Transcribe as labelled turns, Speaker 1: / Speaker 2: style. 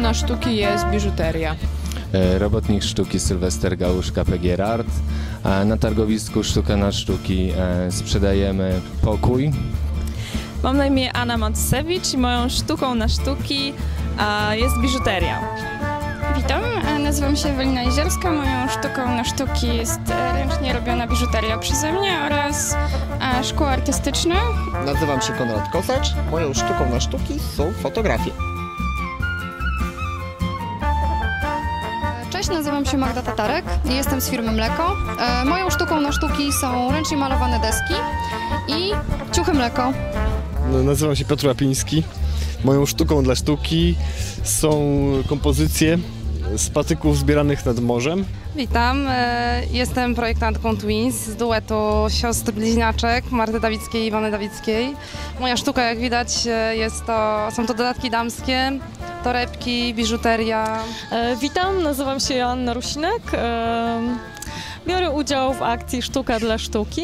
Speaker 1: na sztuki jest biżuteria.
Speaker 2: E, Robotnik sztuki Sylwester Gałuszka PGR Art. A Na targowisku Sztuka na Sztuki e, sprzedajemy pokój.
Speaker 3: Mam na imię Anna Matsewicz i moją sztuką na sztuki jest biżuteria.
Speaker 4: Witam, nazywam się Ewelina Jeziorska. Moją sztuką na sztuki jest e, ręcznie robiona biżuteria przeze mnie oraz szkło artystyczne.
Speaker 5: Nazywam się Konrad Kosacz. Moją sztuką na sztuki są fotografie.
Speaker 6: Cześć, nazywam się Magda Tatarek i jestem z firmy Mleko. E, moją sztuką na sztuki są ręcznie malowane deski i ciuchy mleko.
Speaker 7: No, Nazywam się Piotr Łapiński. Moją sztuką dla sztuki są kompozycje z patyków zbieranych nad morzem.
Speaker 8: Witam, e, jestem projektantką Twins z duetu siostr bliźniaczek Marty Dawickiej i Iwony Dawickiej. Moja sztuka, jak widać, e, jest to, są to dodatki damskie, torebki, biżuteria.
Speaker 3: E, witam, nazywam się Joanna Rusinek. E, biorę udział w akcji Sztuka dla Sztuki